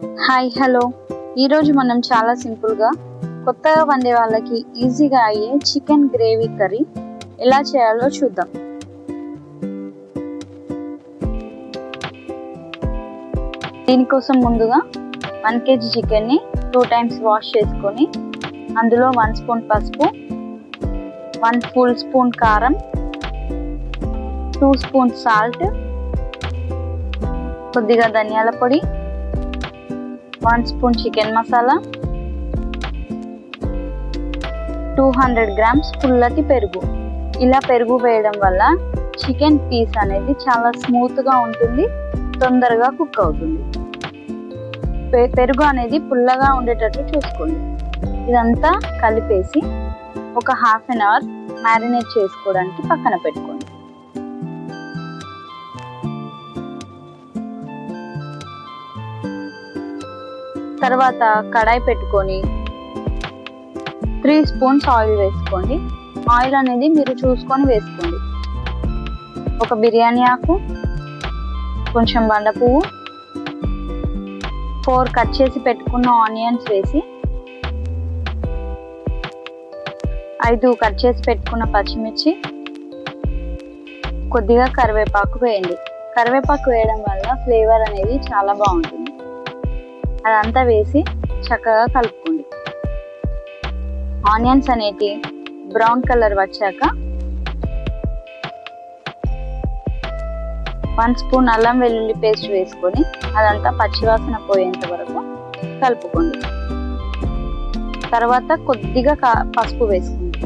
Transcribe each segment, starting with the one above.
Hi hello. ఈరోజు మనం చాలా సింపుల్గా కొత్తగా వండే వాళ్ళకి ఈజీగా అయ్యే చికెన్ గ్రేవీ కర్రీ ఎలా చేయాలో చూద్దాం. దీనికోసం ముందుగా వన్ కేజీ చికెన్ని టూ టైమ్స్ వాష్ చేసుకొని అందులో వన్ స్పూన్ పసుపు వన్ ఫుల్ స్పూన్ కారం టూ స్పూన్ సాల్ట్ కొద్దిగా ధనియాల పొడి one spoon chicken masala two hundred grams పుల్లటి పెరుగు. ఇలా పెరుగు వేయడం వల్ల చికెన్ పీస్ అనేది చాలా స్మూత్గా ఉంటుంది తొందరగా కుక్ అవుతుంది. పెరుగు అనేది పుల్లగా ఉండేటట్టు చూసుకోండి. ఇదంతా కలిపేసి ఒక హాఫ్ అన్ అవర్ మ్యారినేట్ చేసుకోవడానికి పక్కన పెట్టుకోండి. తర్వాత కడాయి పెట్టుకొని త్రీ స్పూన్స్ ఆయిల్ వేసుకోండి. ఆయిల్ అనేది మీరు చూసుకొని వేసుకోండి. ఒక బిర్యానీ ఆకు కొంచెం బండ పువ్వు ఫోర్ కట్ చేసి పెట్టుకున్న ఆనియన్స్ వేసి ఐదు కట్ చేసి పెట్టుకున్న పచ్చిమిర్చి కొద్దిగా కరివేపాకు వేయండి. కరివేపాకు వేయడం వల్ల ఫ్లేవర్ అనేది చాలా బాగుంటుంది. అదంతా వేసి చక్కగా కలుపుకోండి. ఆనియన్స్ అనేటి బ్రౌన్ కలర్ వచ్చాక వన్ స్పూన్ అల్లం వెల్లుల్లి పేస్ట్ వేసుకొని అదంతా పచ్చివాసన పోయేంత వరకు కలుపుకోండి. తర్వాత కొద్దిగా పసుపు వేసుకోండి.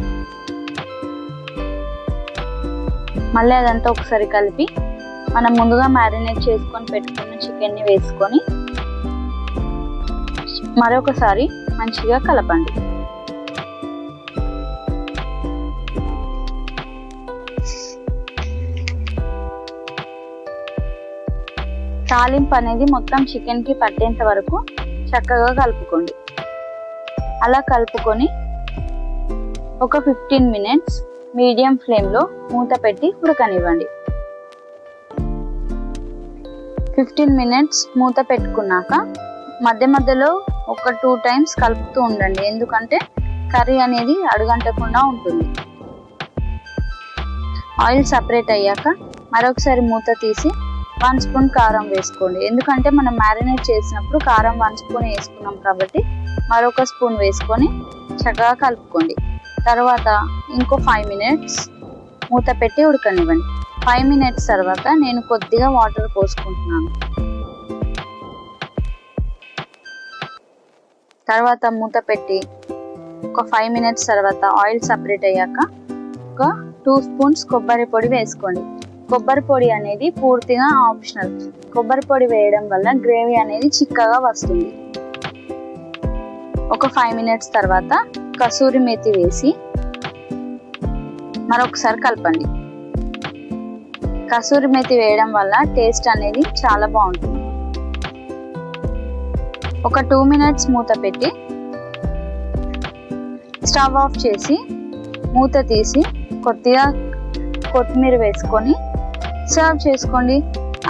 మళ్ళీ అదంతా ఒకసారి కలిపి మనం ముందుగా మ్యారినేట్ చేసుకొని పెట్టుకున్న చికెన్ని వేసుకొని మరొకసారి మంచిగా కలపండి. తాలింపు అనేది మొత్తం చికెన్కి పట్టేంత వరకు చక్కగా కలుపుకోండి. అలా కలుపుకొని ఒక ఫిఫ్టీన్ మినిట్స్ మీడియం ఫ్లేమ్లో మూత పెట్టి ఉడకనివ్వండి. ఫిఫ్టీన్ మినిట్స్ మూత పెట్టుకున్నాక మధ్య మధ్యలో ఒక టూ టైమ్స్ కలుపుతూ ఉండండి. ఎందుకంటే కర్రీ అనేది అడుగంటకుండా ఉంటుంది. ఆయిల్ సపరేట్ అయ్యాక మరొకసారి మూత తీసి వన్ స్పూన్ కారం వేసుకోండి. ఎందుకంటే మనం మ్యారినేట్ చేసినప్పుడు కారం వన్ స్పూన్ వేసుకున్నాం కాబట్టి మరొక స్పూన్ వేసుకొని చక్కగా కలుపుకోండి. తర్వాత ఇంకో ఫైవ్ మినిట్స్ మూత పెట్టి ఉడకనివ్వండి. ఫైవ్ మినిట్స్ తర్వాత నేను కొద్దిగా వాటర్ పోసుకుంటున్నాను. తర్వాత మూత పెట్టి ఒక ఫైవ్ మినిట్స్ తర్వాత ఆయిల్ సపరేట్ అయ్యాక ఒక టూ స్పూన్స్ కొబ్బరి పొడి వేసుకోండి. కొబ్బరి పొడి అనేది పూర్తిగా ఆప్షనల్ కొబ్బరి పొడి వేయడం వల్ల గ్రేవీ అనేది చిక్కగా వస్తుంది. ఒక ఫైవ్ మినిట్స్ తర్వాత కసూరి మేతి వేసి మరొకసారి కలపండి. కసూరి మేతి వేయడం వల్ల టేస్ట్ అనేది చాలా బాగుంటుంది. ఒక టూ మినిట్స్ మూత పెట్టి స్టవ్ ఆఫ్ చేసి మూత తీసి కొద్దిగా కొత్తిమీర వేసుకొని సర్వ్ చేసుకోండి.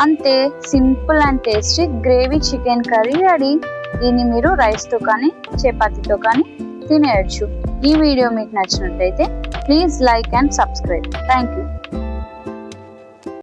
అంతే simple and tasty gravy chicken curry ready. దీన్ని మీరు రైస్తో కానీ చపాతీతో కానీ తినేయచ్చు. ఈ వీడియో మీకు నచ్చినట్లయితే please like and subscribe. Thank you